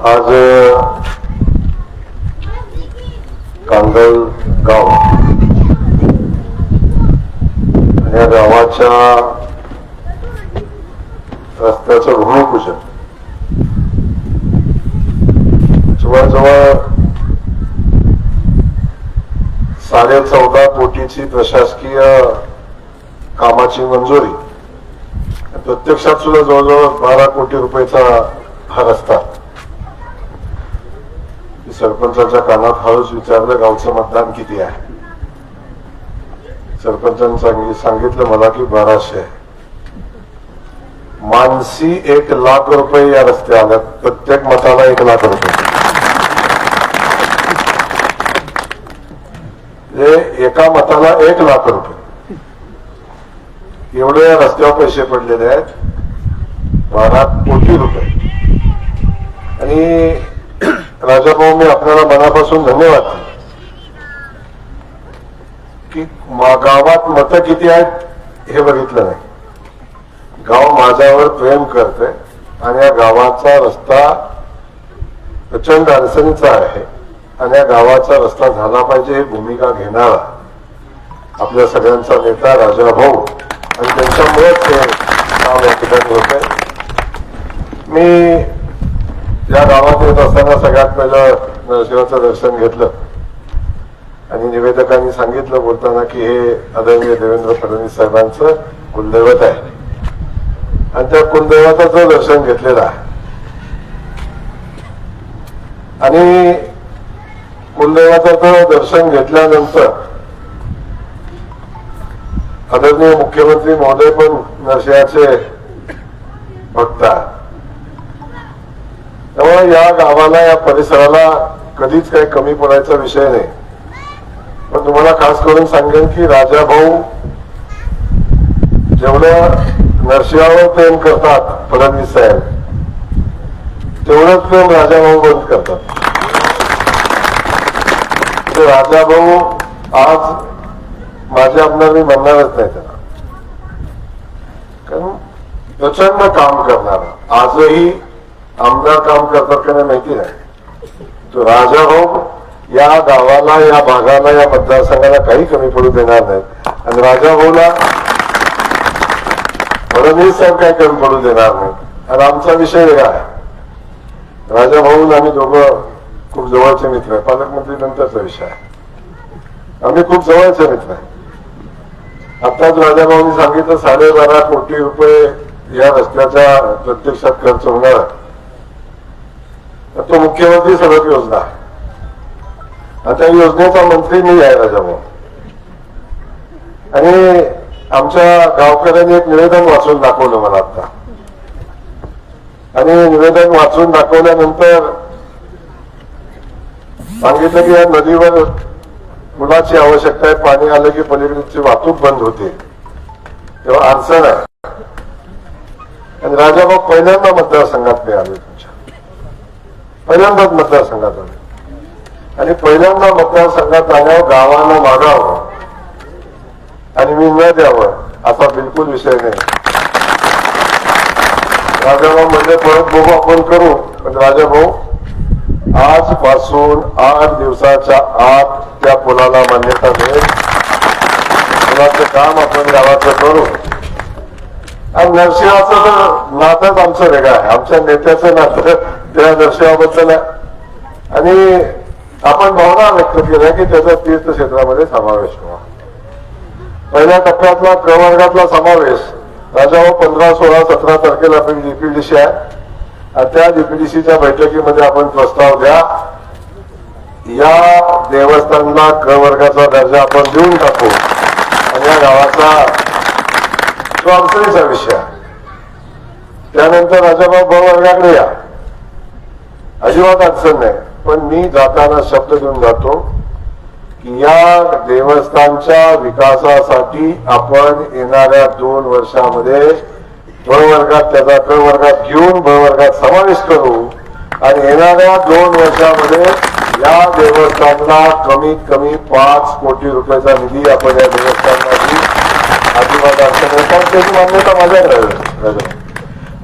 आज कांदळ गाव. या गावाच्या रस्त्याचं भूमिपूजन. जवळजवळ साडे चौदा कोटीची प्रशासकीय कामाची मंजुरी. प्रत्यक्षात सुद्धा जवळजवळ बारा कोटी रुपयाचा हा रस्ता. सरपंचाच्या कानात हळूच विचारलं गावचं मतदान किती आहे? सरपंचांनी सांगितलं मला की बाराशे. मानसी एक लाख रुपये या रस्ते आल्यात. प्रत्येक मताला एक लाख रुपये. एका मताला एक लाख रुपये. एवढे या रस्त्यावर पैसे पडलेले आहेत. बारा कोटी रुपये. आणि राजाभाऊ मी आपल्याला मनापासून धन्यवाद की गावात मतं किती आहेत हे बघितलं नाही. गाव माझ्यावर प्रेम करते आणि या गावाचा रस्ता प्रचंड अडचणीचा आहे आणि या गावाचा रस्ता झाला पाहिजे ही भूमिका घेणारा आपल्या सगळ्यांचा नेता राजा भाऊ आणि त्यांच्यामुळेच हे काम या ठिकाणी होत आहे मी या गावात येत असताना सगळ्यात पहिलं नरशिवाचं दर्शन घेतलं. आणि निवेदकांनी सांगितलं बोलताना की हे आदरणीय देवेंद्र फडणवीस साहेबांचं कुलदैवत आहे. आणि त्या कुलदैवताचं दर्शन घेतलेलं आहे. आणि कुलदैवताचं दर्शन घेतल्यानंतर आदरणीय मुख्यमंत्री महोदय पण नरसिंहाचे भक्त आहेत. त्यामुळे या गावाला या परिसराला कधीच काही कमी पडायचा विषय नाही. पण तुम्हाला खास करून सांगेन की राजा भाऊ जेवढं नरशियावर प्रेम करतात फडणवीस साहेब तेवढंच प्रेम राजा भाऊ बंद करतात. ते राजा भाऊ आज माझे आमदार मी म्हणणारच नाही त्यांना कारण प्रचंड काम करणारा. आजही आमदार काम करतात का नाही माहिती नाही. तो राजा भाऊ या गावाला या भागाला या मतदारसंघाला काही कमी पडू देणार नाहीत आणि राजा भाऊला फडणवीस साहेब काही कमी पडू देणार नाहीत आणि आमचा विषय वेगळा आहे. राजा भाऊ आम्ही दोघं खूप जवळचे मित्र आहे. पालकमंत्री नंतरचा विषय आहे. आम्ही खूप जवळचे मित्र आहे. आताच राजाभाऊनी सांगितलं साडेबारा कोटी रुपये या रस्त्याचा प्रत्यक्षात खर्च होणार आहे. तर तो मुख्यमंत्री सडक योजना. आता आणि त्या योजनेचा मंत्री मी आहे जावं आणि आमच्या गावकऱ्यांनी एक निवेदन वाचून दाखवलं मला आता. आणि निवेदन वाचून दाखवल्यानंतर सांगितलं की या नदीवर पुलाची आवश्यकता आहे पाणी आलं की पलीकडची वाहतूक बंद होते. तेव्हा अडचण आहे. आणि राजाभाऊ पहिल्यांदा मतदारसंघात मी आले पहिल्यांदाच मतदारसंघात आले. आणि पहिल्यांदा मतदारसंघात आल्यावर गावानं मागावं आणि मी न द्यावं असा बिलकुल विषय नाही. राजाभाऊ म्हणजे परत बघू आपण करू पण राजाभाऊ आजपासून आठ दिवसाच्या आत त्या पुलाला मान्यता मिळेल. पुलाचं काम आपण गावाचं करू. आणि नरसिंहाचं तर नातंच आमचं वेगळं आहे. आमच्या नेत्याचं नातं त्या नरसिंहाबद्दल आहे. आणि आपण भावना व्यक्त केल्या की त्याचा तीर्थक्षेत्रामध्ये समावेश व्हावा पहिल्या टप्प्यातला प्रवर्गातला समावेश राजाभाऊ पंधरा सोळा सतरा तारखेला डीपीडीसी आहे. आणि त्या डीपीडीसीच्या बैठकीमध्ये आपण प्रस्ताव द्या. या देवस्थानला क वर्गाचा दर्जा आपण देऊन टाकू. आणि या गावाचा तो अडचणीचा विषय त्यानंतर राजाभाऊ ब वर्गाकडे या. अजिबात अडचण नाही. पण मी जाताना शब्द घेऊन जातो की या देवस्थानच्या विकासासाठी आपण येणाऱ्या दोन वर्षामध्ये भरवर्गात वर्गात त्याचा प्रवर्गात वर्गात घेऊन भरवर्गात वर्गात समावेश करू आणि येणाऱ्या दोन वर्षामध्ये या देवस्थानला कमीत कमी पाच कोटी रुपयाचा निधी आपण या देवस्थानला अजिबात अडचण नाही. त्याची मान्यता माझ्याकडे आणि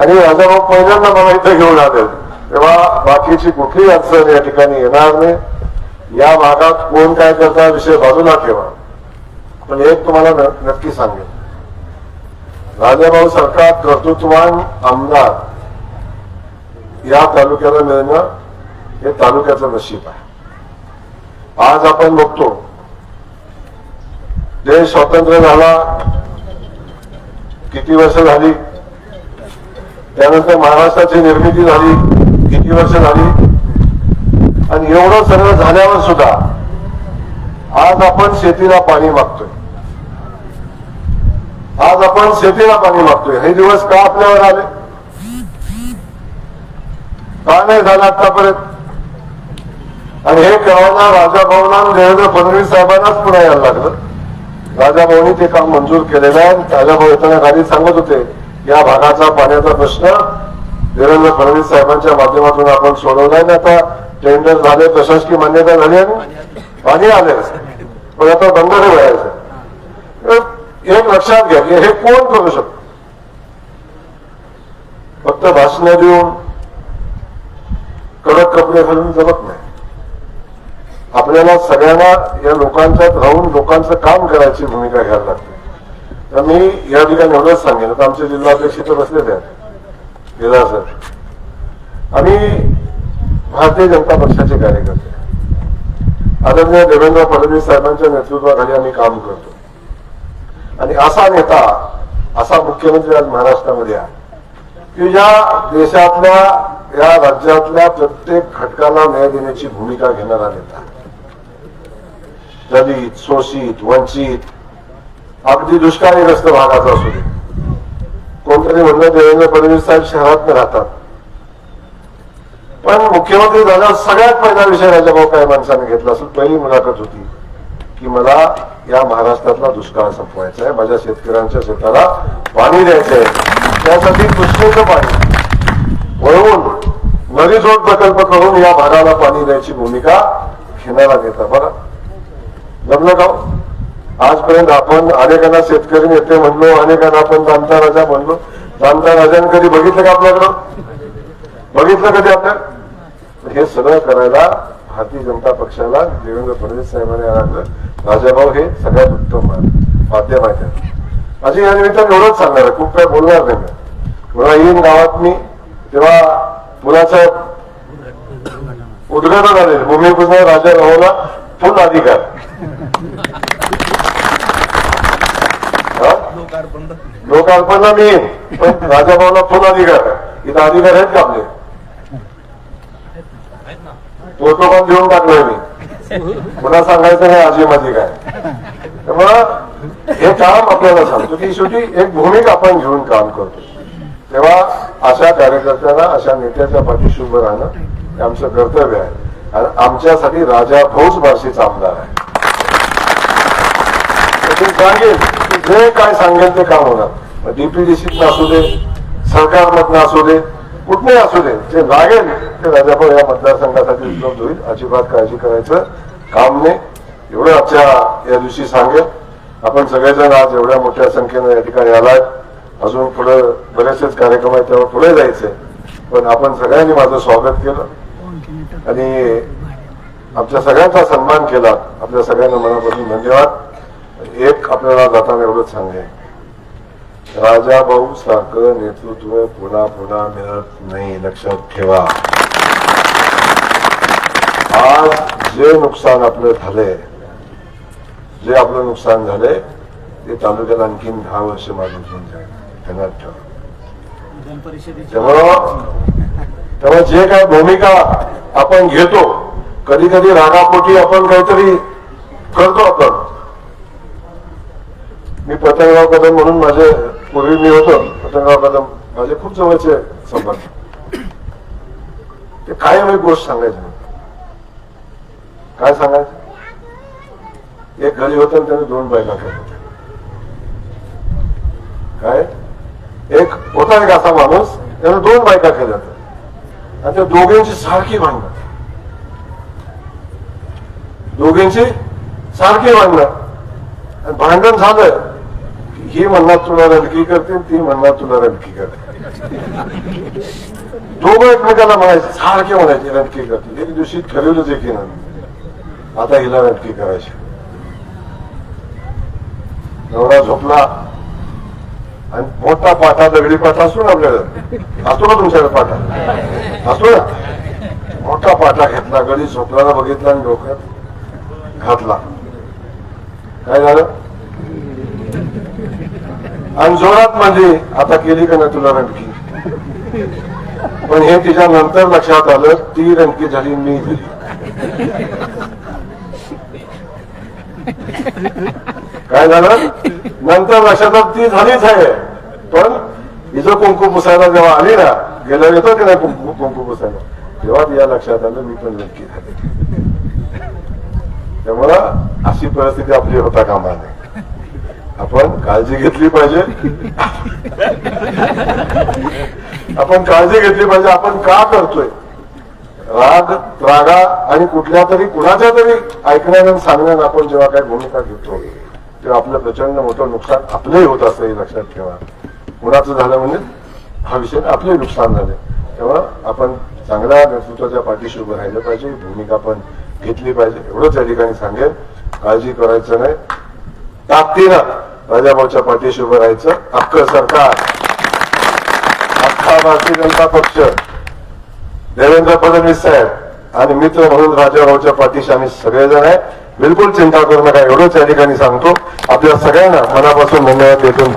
आणि राजाभाऊ पहिल्यांदा मला इथं घेऊन आले तेव्हा बाकीची कुठलीही अडचण या ठिकाणी येणार नाही. या भागात कोण काय करता विषय बाजूला ठेवा. पण एक तुम्हाला न- नक्की सांगेन. राजाभाऊ सरकार कर्तृत्वान आमदार या तालुक्याला मिळणं हे तालुक्याचं नशीब आहे. आज आपण बघतो देश स्वतंत्र झाला किती वर्ष झाली त्यानंतर महाराष्ट्राची निर्मिती झाली किती वर्ष झाली? आणि एवढं सगळं झाल्यावर सुद्धा आज आपण शेतीला पाणी मागतोय. आज आपण शेतीला पाणी मागतोय. हे दिवस का आपल्यावर आले? का नाही झालं आतापर्यंत? आणि हे करायला राजाभाऊना आणि देवेंद्र फडणवीस साहेबांनाच पुन्हा यायला लागलं. राजाभाऊनी ते काम मंजूर केलेलं आहे राजाभाऊ येताना गाडी सांगत होते या भागाचा पाण्याचा प्रश्न देवेंद्र फडणवीस साहेबांच्या माध्यमातून आपण सोडवलाय ना आता? टेंडर झाले प्रशासकीय मान्यता झाली आणि? पाणी आले. पण आता बंद व्हायचं. एक लक्षात घ्या की हे कोण करू शकतो? फक्त भाषण देऊन कडक कपडे घालून जमत नाही. आपल्याला सगळ्यांना या लोकांच्यात राहून लोकांचं काम करायची भूमिका घ्यायला लागते. तर मी या ठिकाणी एवढंच सांगेन. आता आमचे जिल्हाध्यक्ष तर बसलेले आहेत. गिरा सर. आम्ही भारतीय जनता पक्षाचे कार्यकर्ते. आदरणीय देवेंद्र फडणवीस साहेबांच्या नेतृत्वाखाली आम्ही काम करतो. आणि असा नेता असा मुख्यमंत्री आज महाराष्ट्रामध्ये आहे की ज्या देशातल्या या राज्यातल्या प्रत्येक घटकाला न्याय देण्याची भूमिका घेणारा नेता. दलित शोषित वंचित अगदी दुष्काळीग्रस्त भागाचा असू दे. कोणतरी म्हणलं देवेंद्र फडणवीस साहेब शहरात राहतात. पण मुख्यमंत्री झाल्यावर सगळ्यात पहिला विषय राजाभाऊ काय माणसाने घेतला असेल. पहिली मुलाखत होती की मला या महाराष्ट्रातला दुष्काळ संपवायचा आहे. माझ्या शेतकऱ्यांच्या शेताला पाणी द्यायचं आहे. त्यासाठी कृष्णेचं पाणी वळवून नदी जोड प्रकल्प करून या भागाला पाणी द्यायची भूमिका घेणारा नेता. बरं. जमलं का आजपर्यंत आपण अनेकांना शेतकरी नेते म्हणलो अनेकांना आपण जाणता राजा म्हणलो. जाणता राजाने कधी बघितलं का आपल्याकडं? बघितलं कधी आपल्या हे सगळं करायला भारतीय जनता पक्षाला देवेंद्र फडणवीस साहेबांनी आणलं राजाभाऊ हे सगळ्यात उत्तम माध्यम आहे त्यांचं. माझी या निमित्ताने एवढंच सांगणार आहे. खूप काय बोलणार नाही मी. मला येईन गावात मी. तेव्हा मुलाचं उद्घाटन झालेलं भूमिपूजन राजा राहूला फुल अधिकार. लोकार्पणला मी येईन. पण राजाभाऊला फुल अधिकार आहे. इथं अधिकार आहेत का आपले? फोटो पण देऊन टाकलोय मी. पुन्हा सांगायचं हे आजी माझी काय त्यामुळं हे काम आपल्याला सांगतो की शेवटी एक भूमिका आपण घेऊन काम करतो. तेव्हा अशा कार्यकर्त्यांना अशा नेत्याच्या पाठीशी उभं राहणं हे आमचं कर्तव्य आहे. आणि आमच्यासाठी राजा भाऊच भाषेचा आमदार आहे. तर जे काय सांगेल ते काम होणार. डीपीडीसीत असू दे सरकारमधनं असू दे कुठलेही असू दे जे लागेल ते राजाभाऊ या मतदारसंघासाठी उपलब्ध होईल. अजिबात काळजी करायचं काम नाही. एवढं आजच्या या दिवशी सांगेल. आपण सगळेजण आज एवढ्या मोठ्या संख्येनं या ठिकाणी आलाय. अजून पुढे बरेचसेच कार्यक्रम आहेत त्यावर पुढे जायचे पण आपण सगळ्यांनी माझं स्वागत केलं. आणि आमच्या सगळ्यांचा सन्मान केला. आपल्या सगळ्यांना मनापासून धन्यवाद. एक आपल्याला जाताना एवढंच सांगेल राजा भाऊ सारखं नेतृत्व पुन्हा पुन्हा मिळत नाही लक्षात ठेवा. आज जे नुकसान आपलं झालंय जे आपलं नुकसान झालंय ते तालुक्याला आणखीन दहा वर्ष मागून घेऊन जाईल ठेवा. त्यामुळं तेव्हा जे काय भूमिका आपण घेतो कधी कधी रागापोटी आपण काहीतरी करतो आपण. मी पतंगराव कदम म्हणून माझे पूर्वी मी होतो पतंगराव कदम माझे खूप जवळचे संबंध ते कायम एक गोष्ट सांगायची काय सांगायचं एक घरी होतं आणि त्याने दोन बायका केल्या काय एक होता एक असा माणूस त्याने दोन बायका केल्या आणि त्या दोघांची सारखी भांडणं दोघींची सारखी भांडणं आणि भांडण झालं ही म्हणणार तुला रडकी करते ती म्हणणार तुला रडकी करते दोघं एकमेकाला म्हणायचे सारखे म्हणायचे रडकी करते एक दिवशी ठरवलंच की ना आता हिला रडकी करायची. नवरा झोपला. आणि मोठा पाठा दगडी पाठा असतो ना आपल्याला? असतो ना तुमच्याकडे पाठा असतो ना? मोठा पाठा घेतला गडी झोपल्याला बघितला आणि डोक्यात घातला. काय झालं? आणि जोरात म्हणजे आता केली का नाही तुला रणकी पण हे तिच्या नंतर लक्षात आलं ती रणकी झाली मी. झाली काय झालं? नंतर लक्षात आलं ती झालीच आहे. पण हिचं कुंकू पुसायला जेव्हा आली ना गेल्या येतो की नाही कुंकू कुंकू पुसायला? तेव्हा तिच्या लक्षात आलं मी पण रणकी झाली. त्यामुळं अशी परिस्थिती आपली होता कामा नये. आपण काळजी घेतली पाहिजे. आपण काळजी घेतली पाहिजे. आपण का करतोय? राग रागा आणि कुठल्या तरी कुणाच्या तरी ऐकण्यानं आणि सांगण्यानं आपण जेव्हा काही भूमिका घेतो तेव्हा आपलं प्रचंड मोठं नुकसान आपलंही होत असतं हे लक्षात ठेवा. कुणाचं झालं म्हणजे हा विषय आपले नुकसान झाले तेव्हा आपण चांगल्या नेतृत्वाच्या पाठीशी उभं राहिलं पाहिजे. भूमिका पण घेतली पाहिजे. एवढंच या ठिकाणी सांगेल काळजी करायचं नाही. ताकदीनं राजाभाऊच्या पाठीशी उभं राहायचं. अख्खं सरकार अख्खा भारतीय जनता पक्ष देवेंद्र फडणवीस साहेब आणि मित्र म्हणून राजाभाऊच्या पाठीशी आम्ही सगळेजण आहे. बिलकुल चिंता करू नका एवढंच या ठिकाणी सांगतो. आपल्या सगळ्यांना मनापासून धन्यवाद देतो.